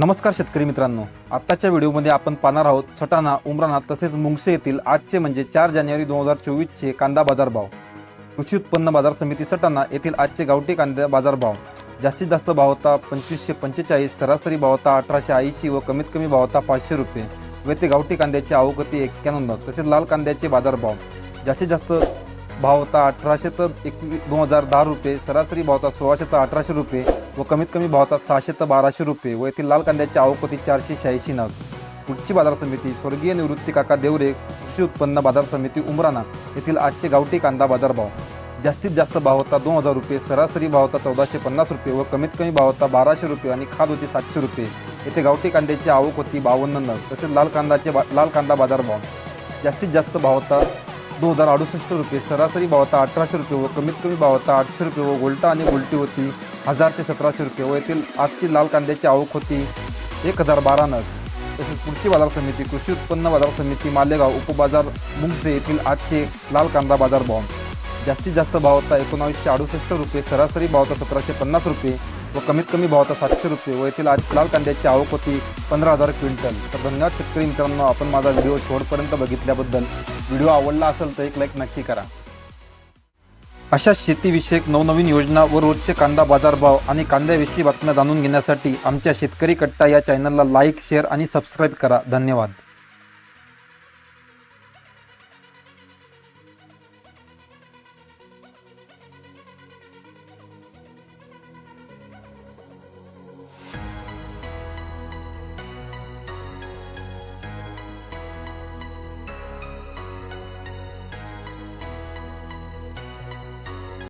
नमस्कार शेतकरी मित्रांनो. आत्ताच्या व्हिडिओमध्ये आपण पाहणार आहोत सटाणा उमराणा तसेच मुंगसे येथील आजचे म्हणजे चार जानेवारी दोन हजार चोवीसचे कांदा बाजार भाव कृषी उत्पन्न बाजार समिती सटाणा येथील आजचे गावठी कांदा बाजार भाव जास्तीत जास्त भाव होता पंचवीसशे पंचेचाळीस सरासरी भाव होता अठराशे ऐंशी व कमीत कमी भाव होता पाचशे रुपये व ते गावठी कांद्याची आवक एक्क्याण्णव तसेच लाल कांद्याचे बाजारभाव. जास्तीत जास्त भाव होता अठराशे तर एकवीस दोन हजार दहा रुपये सरासरी भाव होता सोळाशे तर अठराशे रुपये व कमीत कमी भावतात सहाशे तर बाराशे रुपये व येथील लाल कांद्याची आवक होती चारशे शहाऐंशी नग. कृषी बाजार समिती स्वर्गीय निवृत्ती काका देवरे कृषी उत्पन्न बाजार समिती उमराणा येथील आजचे गावठी कांदा बाजार भाव जास्तीत जास्त भाव होता दोन हजार रुपये सरासरी भाव होता चौदाशे पन्नास रुपये व कमीत कमी भाव होता बाराशे रुपये आणि खाद होती सातशे रुपये. येथे गावठी कांद्याची आवक होती बावन्न नग तसेच लाल कांदाचे बा लाल कांदा बाजार भाव जास्तीत जास्त भाव होता दो हजार अडुसष्ट रुपये सरासरी भाव होता अठराशे रुपये व कमीत कमी भाव होता आठशे रुपये व गोल्टा आणि उलटी होती. हजार ते सतराशे रुपये व येथील आजची लाल कांद्याची आवक होती. एक हजार बारा नग. तसेच पुढची बाजार समिती कृषी उत्पन्न बाजार समिती मालेगाव उपबाजार मुंगसे येथील आजचे लाल कांदा बाजार भाव. जास्तीत जास्त भाव होता एकोणावीसशे अडुसष्ट रुपये सरासरी भाव होता सतराशे पन्नास रुपये व कमीत कमी भाव होता सातशे रुपये व येथील आज लाल कांद्याची आवक होती पंधरा हजार क्विंटल. तर धन्यवाद शेतकरी मित्रांनो आपण माझा व्हिडिओ शेवटपर्यंत बघितल्याबद्दल. व्हिडिओ आवडला असेल तर एक लाईक नक्की करा. अशा शेतीविषयक नवनवीन योजना व रोजचे कांदा बाजारभाव आणि कांद्याविषयी बातम्या जाणून घेण्यासाठी आमच्या शेतकरी कट्टा या चॅनलला लाईक शेअर आणि सबस्क्राईब करा. धन्यवाद.